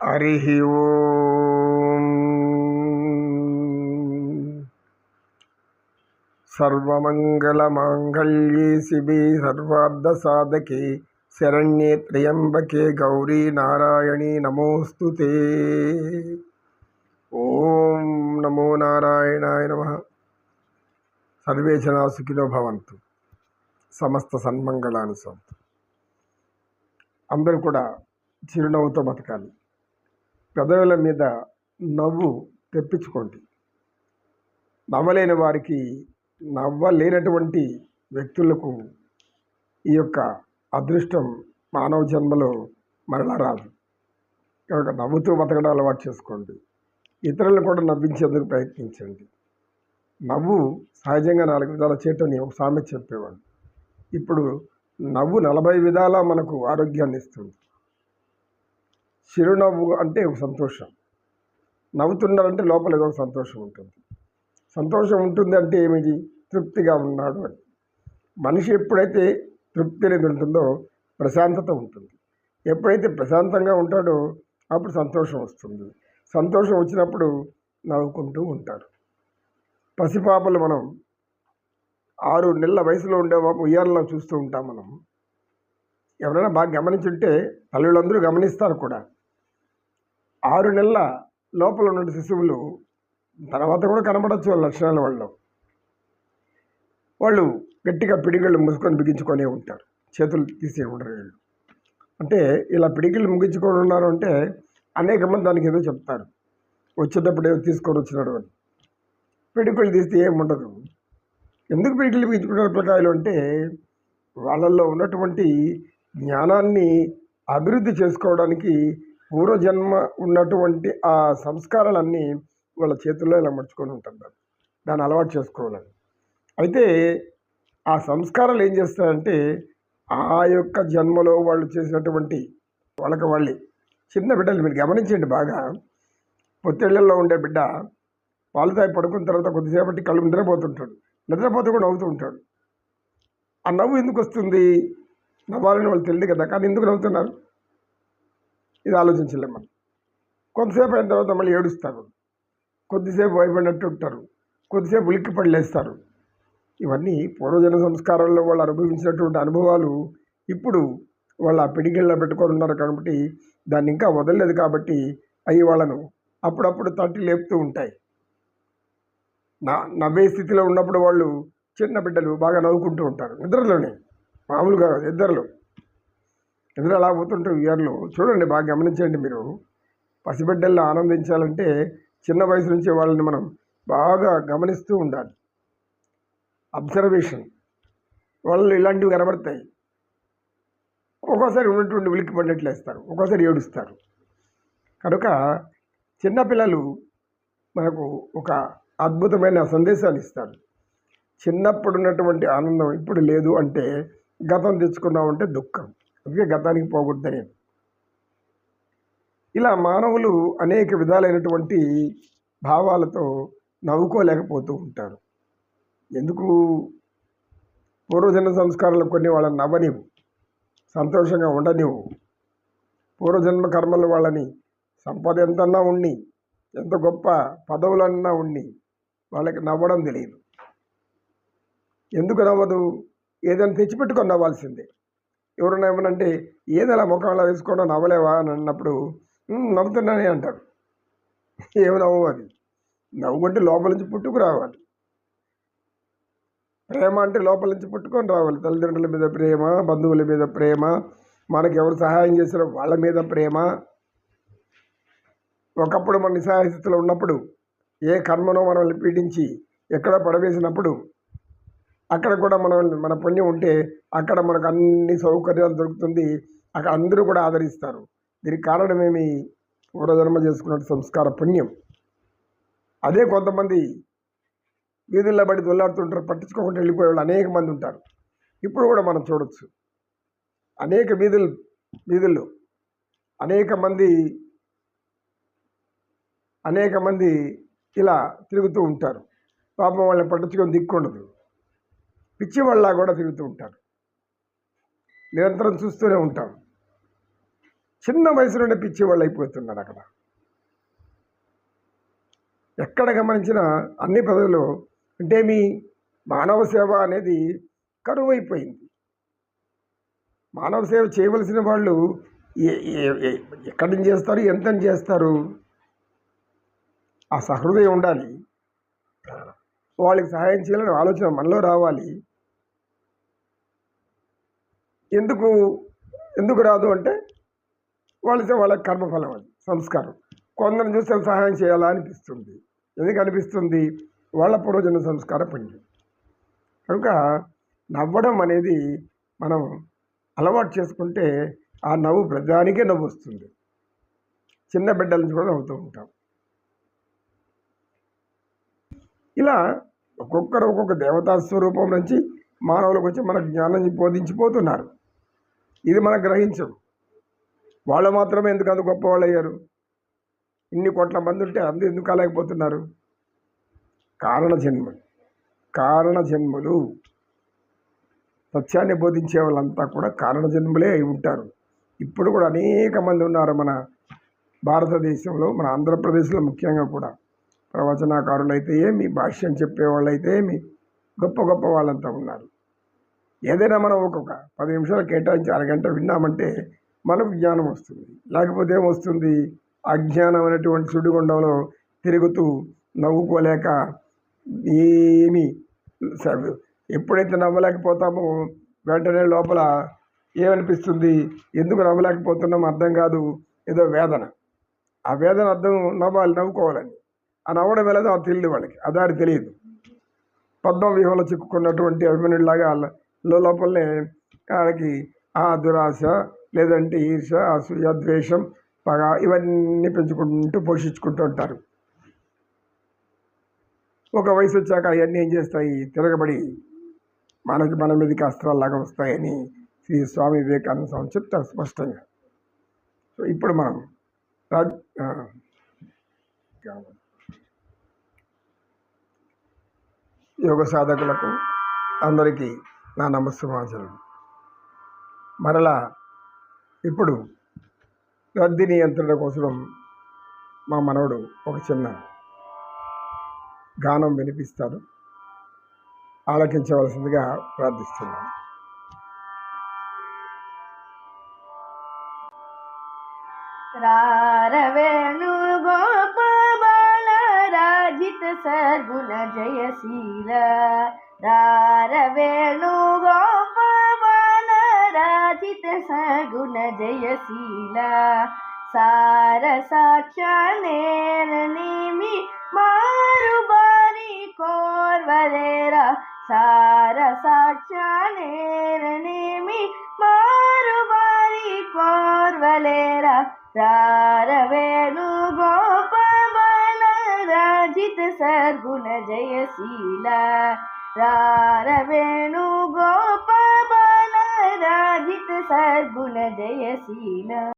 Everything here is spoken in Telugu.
हरिः सर्वमङ्गलमाङ्गल्ये शिवे सर्वार्धसाधके शरण्ये त्र्यम्बके गौरी नारायणी नमोऽस्तु ते ॐ नमो नारायणाय नमः सर्वे जनाः सुखिनो भवन्तु సమస్త సన్మంగళాను సొంతం అందరూ కూడా చిరునవ్వుతో బతకాలి పెదవుల మీద నవ్వు తెప్పించుకోండి. నవ్వలేని వారికి నవ్వలేనటువంటి వ్యక్తులకు ఈ యొక్క అదృష్టం మానవ జన్మలో మరలా రాదు. కనుక నవ్వుతూ బతకడం అలవాటు చేసుకోండి. ఇతరులను కూడా నవ్వించేందుకు ప్రయత్నించండి. నవ్వు సహజంగా నాలుగు విధాల చేయటని ఒక సామెత చెప్పేవాడు. ఇప్పుడు నవ్వు నలభై విధాలా మనకు ఆరోగ్యాన్ని ఇస్తుంది. చిరునవ్వు అంటే ఒక సంతోషం. నవ్వుతున్నారంటే లోపల ఏదో సంతోషం ఉంటుంది. సంతోషం ఉంటుంది అంటే ఏమిటి? తృప్తిగా ఉన్నాడు అని. మనిషి ఎప్పుడైతే తృప్తి అనేది ఉంటుందో ప్రశాంతత ఉంటుంది. ఎప్పుడైతే ప్రశాంతంగా ఉంటాడో అప్పుడు సంతోషం వస్తుంది. సంతోషం వచ్చినప్పుడు నవ్వుకుంటూ ఉంటారు పసిపాపలు మనం ఆరు నెలల వయసులో ఉండే ఉయ్యాలలో చూస్తూ ఉంటాం మనం. ఎవరైనా బాగా గమనించుంటే తల్లులందరూ గమనిస్తారు కూడా. ఆరు నెలల లోపల ఉన్న శిశువులు తర్వాత కూడా కనబడచ్చు వాళ్ళ లక్షణాల వాళ్ళు. వాళ్ళు గట్టిగా పిడిగిళ్ళు ముసుకొని బిగించుకొనే ఉంటారు. చేతులు తీసే ఉండరు వీళ్ళు. అంటే ఇలా పిడికిళ్ళు ముగించుకొని ఉన్నారు అంటే అనేక మంది దానికి ఏదో చెప్తారు. వచ్చేటప్పుడు ఏదో తీసుకొని వచ్చినాడు అని. పిడికిళ్ళు తీస్తే ఏముండదు ఉండదు. ఎందుకు పిడికిళ్ళు బిగించుకుంటారు పిల్లకాయలు అంటే వాళ్ళల్లో ఉన్నటువంటి జ్ఞానాన్ని అభివృద్ధి చేసుకోవడానికి పూర్వజన్మ ఉన్నటువంటి ఆ సంస్కారాలన్నీ వాళ్ళ చేతుల్లో ఇలా మర్చుకొని ఉంటున్నారు దాన్ని. అలవాటు చేసుకోవాలని. అయితే ఆ సంస్కారాలు ఏం చేస్తారంటే ఆ యొక్క జన్మలో వాళ్ళు చేసినటువంటి వాళ్ళకి వాళ్ళే. చిన్న బిడ్డలు మీరు గమనించండి బాగా. పొత్తేళ్ళలో ఉండే బిడ్డ పాలు తాగి పడుకున్న తర్వాత కొద్దిసేపటి కళ్ళు నిద్రపోతుంటాడు. నిద్రపోతూ కూడా నవ్వుతూ ఉంటాడు. ఆ నవ్వు ఎందుకు వస్తుంది? నవ్వాలని వాళ్ళు తెలియదు కదా కానీ ఎందుకు నవ్వుతున్నారు? ఇది ఆలోచించలేము మనం. కొంతసేపు అయిన తర్వాత మళ్ళీ ఏడుస్తారు. కొద్దిసేపు భయపడినట్టు ఉంటారు. కొద్దిసేపు ఉలిక్కి పడలేస్తారు. ఇవన్నీ పూర్వజన సంస్కారాల్లో వాళ్ళు అనుభవించినటువంటి అనుభవాలు ఇప్పుడు వాళ్ళ పిడిగిళ్ళ పెట్టుకొని ఉన్నారు కాబట్టి దాన్ని ఇంకా వదలలేదు కాబట్టి అవి వాళ్ళను అప్పుడప్పుడు తట్టి లేపుతూ ఉంటాయి. నా నవ్వే స్థితిలో ఉన్నప్పుడు వాళ్ళు చిన్న బిడ్డలు బాగా నవ్వుకుంటూ ఉంటారు. నిద్రలోనే. మామూలుగా నిద్రలో. ఎదురు అలా పోతుంటే ఇయర్లో? చూడండి బాగా గమనించండి మీరు. పసిబిడ్డల్లో ఆనందించాలంటే చిన్న వయసు నుంచి వాళ్ళని మనం బాగా గమనిస్తూ ఉండాలి. అబ్జర్వేషన్. వాళ్ళు ఇలాంటివి కనబడతాయి. ఒక్కోసారి ఉన్నటువంటి ఉలిక్కి పడినట్లు వేస్తారు. ఒక్కోసారి ఏడుస్తారు. కనుక చిన్నపిల్లలు మనకు ఒక అద్భుతమైన సందేశాన్ని ఇస్తారు. చిన్నప్పుడు ఉన్నటువంటి ఆనందం ఇప్పుడు లేదు అంటే గతం తెచ్చుకున్నామంటే దుఃఖం. అందుకే గతానికి పోకూడదని. ఇలా మానవులు అనేక విధాలైనటువంటి భావాలతో నవ్వుకోలేకపోతూ ఉంటారు. ఎందుకు? పూర్వజన్మ సంస్కారాలు కొన్ని వాళ్ళని నవ్వనివు సంతోషంగా ఉండనివు పూర్వజన్మ కర్మలు వాళ్ళని సంపద ఎంతన్నా ఉండి ఎంత గొప్ప పదవులన్నా ఉండి వాళ్ళకి నవ్వడం తెలియదు. ఎందుకు నవ్వదు? ఏదైనా తెచ్చిపెట్టుకొని నవ్వాల్సిందే. ఎవరైనా ఏమనంటే ఏదైనా ముఖంలో వేసుకోవడం నవ్వలేవా? అని అన్నప్పుడు నవ్వుతున్నానే అంటారు. ఏమి నవ్వు అది? నవ్వుకుంటే లోపల నుంచి పుట్టుకు రావాలి. ప్రేమ అంటే లోపల నుంచి పుట్టుకొని రావాలి. తల్లిదండ్రుల మీద ప్రేమ బంధువుల మీద ప్రేమ మనకి ఎవరు సహాయం చేసారో వాళ్ళ మీద ప్రేమ. ఒకప్పుడు మన నిస్సహాయ స్థితిలో ఉన్నప్పుడు ఏ కర్మనో మనల్ని పీడించి ఎక్కడ పడవేసినప్పుడు అక్కడ కూడా మనం మన పుణ్యం ఉంటే అక్కడ మనకు అన్ని సౌకర్యాలు దొరుకుతుంది. అక్కడ అందరూ కూడా ఆదరిస్తారు. దీనికి కారణమేమి? పూర్వజన్మ చేసుకున్న సంస్కార పుణ్యం. అదే కొంతమంది వీధుల్లో పడి దొల్లాడుతుంటారు పట్టించుకోకుండా వెళ్ళిపోయే వాళ్ళు అనేక మంది ఉంటారు. ఇప్పుడు కూడా మనం చూడొచ్చు. అనేక వీధులు వీధుల్లో అనేక మంది అనేక మంది ఇలా తిరుగుతూ ఉంటారు. పాపం వాళ్ళని పట్టించుకొని దిక్కుండదు. పిచ్చి వాళ్ళ కూడా తిరుగుతూ ఉంటారు. నిరంతరం చూస్తూనే ఉంటాం. చిన్న వయసులోనే పిచ్చి వాళ్ళు అయిపోతున్నారు అక్కడ. ఎక్కడ గమనించినా అన్ని పదవులు అంటే మీ మానవ సేవ అనేది కరువు అయిపోయింది. మానవ సేవ చేయవలసిన వాళ్ళు ఏ- ఎక్కడి నుంచి చేస్తారు ఎంత చేస్తారు? ఆ సహృదయం ఉండాలి. వాళ్ళకి సహాయం చేయాలని ఆలోచన మనలో రావాలి. ఎందుకు ఎందుకు రాదు అంటే వాళ్ళ వాళ్ళ కర్మఫలం అది సంస్కారం. కొందరిని చూస్తే సహాయం చేయాలా అనిపిస్తుంది. ఎందుకు అనిపిస్తుంది? వాళ్ళ పూర్వజన్మ సంస్కార పుణ్యం. కనుక నవ్వడం అనేది మనం అలవాటు చేసుకుంటే ఆ నవ్వు ప్రతిదానికే నవ్వు వస్తుంది. చిన్న బిడ్డల నుంచి కూడా నవ్వుతూ ఉంటాం. ఇలా ఒక్కొక్కరు ఒక్కొక్క దేవతా స్వరూపం నుంచి మానవులకు వచ్చి మనకు జ్ఞానం బోధించిపోతున్నారు. ఇది మనం గ్రహించం వాళ్ళు మాత్రమే ఎందుకు అంత గొప్పవాళ్ళు అయ్యారు ఇన్ని కోట్ల మంది ఉంటే అందరు ఎందుకు కాలేకపోతున్నారు కారణ జన్మలు. కారణ జన్మలు. సత్యాన్ని బోధించే వాళ్ళంతా కూడా కారణ జన్మలే అయి ఉంటారు. ఇప్పుడు కూడా అనేక మంది ఉన్నారు మన భారతదేశంలో మన ఆంధ్రప్రదేశ్లో ముఖ్యంగా కూడా. ప్రవచనకారులు అయితే ఏమి భాష్యం చెప్పేవాళ్ళు అయితే ఏమి గొప్ప గొప్ప వాళ్ళంతా ఉన్నారు. ఏదైనా మనం ఒక్కొక్క పది నిమిషాలు కేటాయించి అరగంట విన్నామంటే మనకు జ్ఞానం వస్తుంది. లేకపోతే ఏమొస్తుంది? అజ్ఞానం అనేటువంటి సుడిగుండంలో తిరుగుతూ నవ్వుకోలేక ఏమి స- ఎప్పుడైతే నవ్వలేకపోతామో వెంటనే లోపల ఏమనిపిస్తుంది? ఎందుకు నవ్వలేకపోతున్నామో అర్థం కాదు. ఏదో వేదన. ఆ వేదన అర్థం నవ్వాలి నవ్వుకోవాలని. ఆ నవ్వడం వెళ్ళదు అది తెలియదు వాళ్ళకి. అదారి తెలియదు. పద్మ వ్యూహంలో చిక్కుకున్నటువంటి అభిమనుడిలాగా లోపలనే వాళ్ళకి ఆ దురాశ లేదంటే ఈర్ష అసూయ ద్వేషం పగ ఇవన్నీ పెంచుకుంటూ పోషించుకుంటూ ఉంటారు. ఒక వయసు వచ్చాక అవన్నీ ఏం చేస్తాయి? తిరగబడి మనకి మన మీదకి అస్త్రాల్లాగా వస్తాయని శ్రీ స్వామి వివేకానంద స్వామి చెప్తారు స్పష్టంగా. సో ఇప్పుడు మనం రాజ్ యోగ సాధకులకు అందరికీ నా నమస్సమాచారం మరలా ఇప్పుడు రద్దీ నియంత్రణ కోసం మా మనవడు ఒక చిన్న గానం వినిపిస్తాడు. ఆలకించవలసిందిగా ప్రార్థిస్తున్నాను. రారవేణు గోపాల రాజిత సర్గుణ జయశీల రారవేణు గోప బాల రాజిత సద్గుణ జయశీల సార సాక్షానేరనేమి మారు బారి కోర్వలేరా సార సాక్షానేరనేమి మారు బారి కోర్వలేరా రారవేణు గోప బాల రాజిత సద్గుణ జయశీల రారవేణు గోప బాల రాజిత సర్గుణ జయశీల.